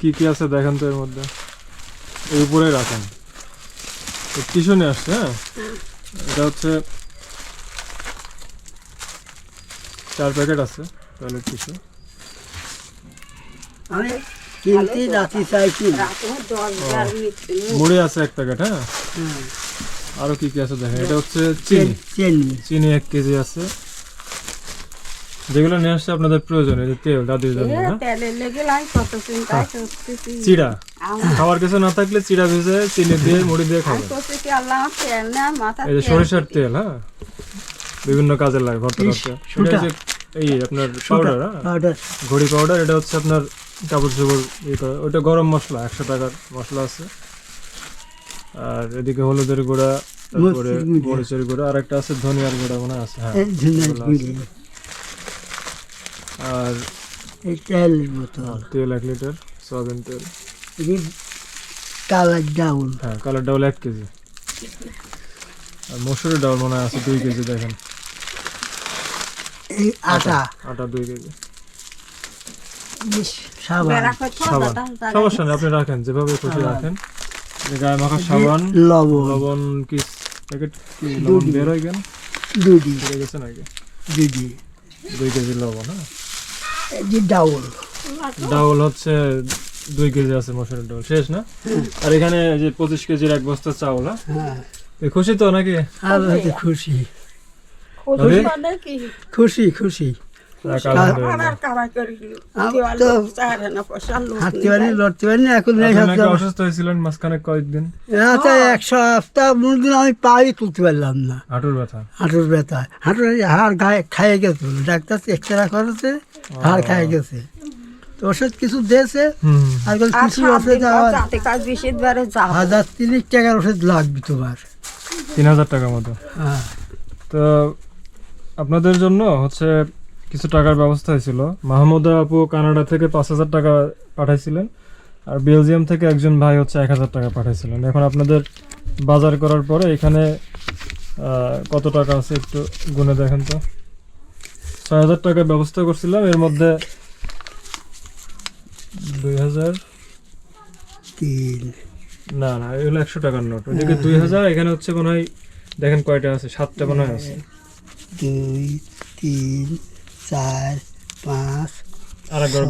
কি কি আছে দেখেন তো এর মধ্যে? এই উপরে রাখেন। টিস্যু নিয়ে আসছে হ্যাঁ? এটা হচ্ছে চার প্যাকেট আছে টয়লেট টিস্যু। আমি কিনতে যাচ্ছি চাইছি। মুড়ি আছে এক প্যাকেট হ্যাঁ? আরও কি কি আছে দেখেন এটা হচ্ছে চিনি। চেনি। চিনি এক কেজি আছে। যেগুলো নিয়ে আসছে আপনাদের প্রয়োজন এই যে তেল দাদির জন্য হ্যাঁ? তেলের লেগে লাই কত চিন্তা করতেছি। চিড়া। খাওয়ার কিছু না থাকলে চিড়া ভেজে চিনি দিয়ে মুড়ি দিয়ে খাবেন। করতেছি আল্লাহ তেল না মাথা এই যে সরিষার তেল হ্যাঁ? বিভিন্ন কাজে লাগে ভর্তা করতে এটা হচ্ছে এই আপনার পাউডার হ্যাঁ? পাউডার ঘড়ি পাউডার এটা হচ্ছে আপনার কাপড় চোপড় ইয়ে করে। ওইটা গরম মশলা একশো টাকার মশলা আছে। আর এদিকে হলুদের গুঁড়া তারপরে মরিচের গুঁড়া। মরিচের গুঁড়া আর একটা আছে ধনিয়ার গুঁড়া মনে আছে হ্যাঁ ধুনের এগুলো গুঁড়ি আছে। আর এই তেল বোতল। তেল এক লিটার সয়াবিন তেল। এই কালার ডাউল হ্যাঁ কালার ডাউল এক কেজি। আর মসুরের ডাউল মনে আছে দুই কেজি দেখেন। এই আটা। আটা দুই কেজি। সাবান। সাবান। সমস্যা নেই আপনি রাখেন যেভাবে খুশি রাখেন। গায়ে মাখা সাবান। লবণ। লবণ কি প্যাকেট কি লবণ দুধ। বের হয়ে গেল দুধি বেড়ে গেছে নাকি? দুধি দুই কেজি লবণ হ্যাঁ। যে ডাউল। ডাউল হচ্ছে দুই কেজি আছে মসুরের ডাউল। শেষ না? আর এখানে যে পঁচিশ কেজির এক বস্তা চাউল হ্যাঁ? হ্যাঁ। খুশি তো নাকি? খুশি। খুশি খুশি। অসুস্থ হয়েছিলেন মাঝখানে কয়েকদিন? আচ্ছা এক সপ্তাহ দিন আমি পাই তুলতে পারলাম না। হাঁটুর ব্যথা? হাঁটুর ব্যথা। হাঁটুর হাড় গায়ে খাইয়ে গেছে ডাক্তার এক্সরে করেছে হাড় খাইয়ে গেছে। তো ওষুধ কিছু দিয়েছে কিছু ওষুধ হাজার তিরিশ টাকার ওষুধ লাগবে তোমার। তিন হাজার টাকা মতো। হ্যাঁ। তো আপনাদের জন্য হচ্ছে কিছু টাকার ব্যবস্থা হয়েছিল। মাহমুদা আপু কানাডা থেকে পাঁচ হাজার টাকা পাঠাইছিলেন আর বেলজিয়াম থেকে একজন ভাই হচ্ছে এক হাজার টাকা পাঠাইছিলেন। এখন আপনাদের বাজার করার পরে এখানে কত টাকা আছে একটু গুনে দেখেন তো। ছয় হাজার টাকার ব্যবস্থা করছিলাম এর মধ্যে দুই হাজার তিন। না না এগুলো একশো টাকার নোট। ওইদিকে দুই হাজার এখানে হচ্ছে মনে হয় দেখেন কয়টা আছে সাতটা মনে হয় আছে। দুই তিন চার পাঁচ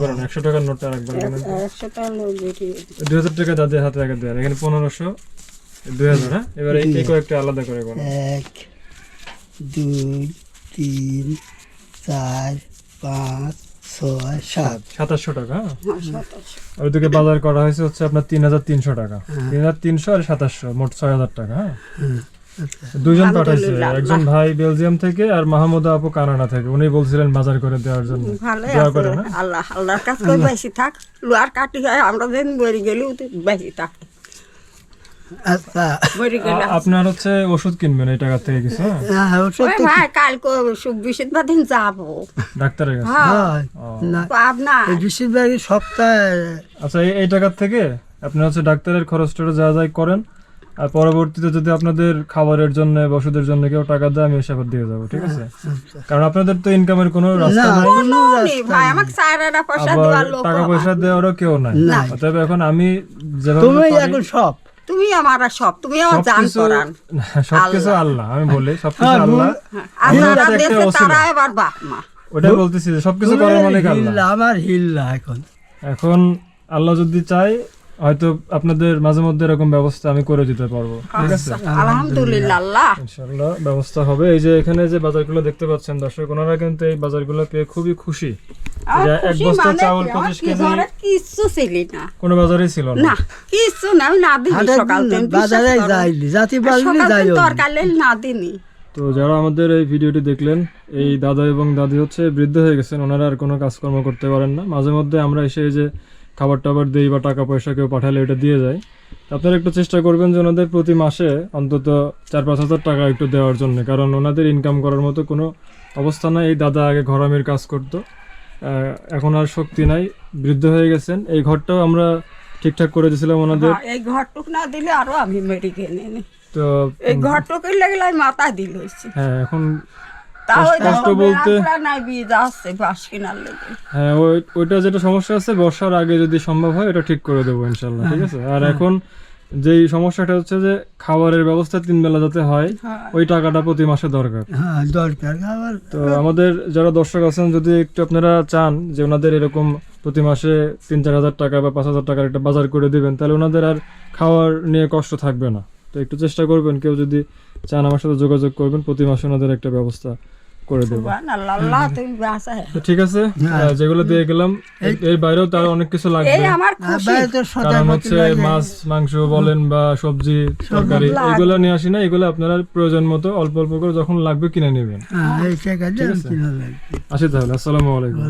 করেন একশো টাকার নোটটা আর একবার গুনেন একশো টাকা লোক বেরিয়ে দুই হাজার টাকা হাতে এখানে পনেরোশো দুই হাজার হ্যাঁ? এবার এই কয়েকটা আলাদা করে এক দুই তিন চার পাঁচ ছয় সাত। সাতাশশো টাকা হ্যাঁ? আর ওইদিকে বাজার করা হয়েছে হচ্ছে আপনার তিন হাজার তিনশো টাকা। তিন হাজার তিনশো আর সাতাশশো মোট ছয় হাজার টাকা হ্যাঁ। দুজন পাঠাইছে একজন ভাই বেলজিয়াম থেকে আর মাহমুদা আপু কানাডা থেকে। উনি বলছিলেন বাজার করে দেওয়ার জন্য। ভালো করে না আল্লাহ আল্লাহর কাছে বেশি থাক। লোয়ার কাটি হয় আমরা যেন মরে গেলেও বেশি থাক। আচ্ছা। আপনার হচ্ছে ওষুধ কিনবেন এই টাকা থেকে কিছু হ্যাঁ? হ্যাঁ কালকে দিন যাব। ডাক্তারের কাছে? হ্যাঁ। হয় সপ্তাহে আচ্ছা এই টাকার থেকে আপনি হচ্ছে ডাক্তারের খরচ টরচ যা যাই করেন আর পরবর্তীতে যদি আপনাদের খাবারের জন্য ওষুধের জন্য কেউ টাকা দেয় আমি হিসাবে দিয়ে যাব ঠিক আছে? কারণ আপনাদের তো ইনকামের কোনো রাস্তা নাই। আবার টাকা পয়সা দেওয়ারও কেউ নাই। অতএব এখন আমি যেভাবে তুমি এখন সব। তুমি আমার সব তুমি আমার জান সবকিছু করান। সবকিছু আল্লাহ। আমি বলি সবকিছু হ্যাঁ, আল্লাহ। দেশে তারা এবার বাপ মা। বলতেছি সবকিছু করার আল্লাহ। হিল্লা আমার হিল্লা এখন। এখন আল্লাহ যদি চাই হয়তো আপনাদের মাঝে মধ্যে এরকম ব্যবস্থা আমি করে দিতে পারব। ঠিক আছে? আলহামদুলিল্লাহ। ব্যবস্থা হবে। এই যে এখানে যে বাজারগুলো দেখতে পাচ্ছেন দর্শক ওনারা কিন্তু এই বাজারগুলো পেয়ে খুবই খুশি। এক বস্তা মানে চাউল পঁচিশ কেজি ঘরে কিচ্ছু না। কোনো বাজারেই ছিল না। না না না দিনি সকাল বাজারে যাইলি জাতি পারলি যাইও তরকারি না দিনি। তো যারা আমাদের এই ভিডিওটি দেখলেন এই দাদা এবং দাদি হচ্ছে বৃদ্ধ হয়ে গেছেন ওনারা আর কোনো কাজকর্ম করতে পারেন না। মাঝে মধ্যে আমরা এসে এই যে খাবার টাবার দিই বা টাকা পয়সা কেউ পাঠালে এটা দিয়ে যায়। আপনারা একটু চেষ্টা করবেন যে ওনাদের প্রতি মাসে অন্তত চার পাঁচ হাজার টাকা একটু দেওয়ার জন্য কারণ ওনাদের ইনকাম করার মতো কোনো অবস্থা নাই। এই দাদা আগে ঘরামির কাজ করতো এখন আর শক্তি নাই বৃদ্ধ হয়ে গেছেন। এই ঘরটাও আমরা ঠিকঠাক করে দিয়েছিলাম ওনাদের। হ্যাঁ, এই ঘরটুক না দিলে আরও আমি মেরে গেলে। তো এই ঘরটুকের লেগে আমি মাথা দিল। হ্যাঁ এখন কষ্ট বলতে- হ্যাঁ ওইটা যেটা সমস্যা আছে বর্ষার আগে যদি সম্ভব হয় এটা ঠিক করে দেবো ইনশাল্লাহ ঠিক আছে? আর এখন যেই সমস্যাটা হচ্ছে যে খাবারের ব্যবস্থা তিন বেলা যাতে হয় হ্যাঁ। ওই টাকাটা প্রতি মাসে দরকার। হ্যাঁ দরকার তো আমাদের যারা দর্শক আছেন যদি একটু আপনারা চান যে ওনাদের এরকম প্রতি মাসে তিন চার হাজার টাকা বা পাঁচ হাজার টাকার একটা বাজার করে দিবেন তাহলে ওনাদের আর খাওয়ার নিয়ে কষ্ট থাকবে না। তো একটু চেষ্টা করবেন কেউ যদি চান আমার সাথে যোগাযোগ করবেন প্রতি মাসে ওনাদের একটা ব্যবস্থা করে দেবো। তো ঠিক আছে যেগুলো দিয়ে গেলাম এর- বাইরেও তার অনেক কিছু লাগবে। কারণ হচ্ছে মাছ মাংস বলেন বা সবজি তরকারি। এগুলো নিয়ে আসি না এগুলো আপনারা প্রয়োজন মতো অল্প অল্প করে যখন লাগবে কিনে নেবেন। হ্যাঁ আসি তাহলে আসসালামু আলাইকুম।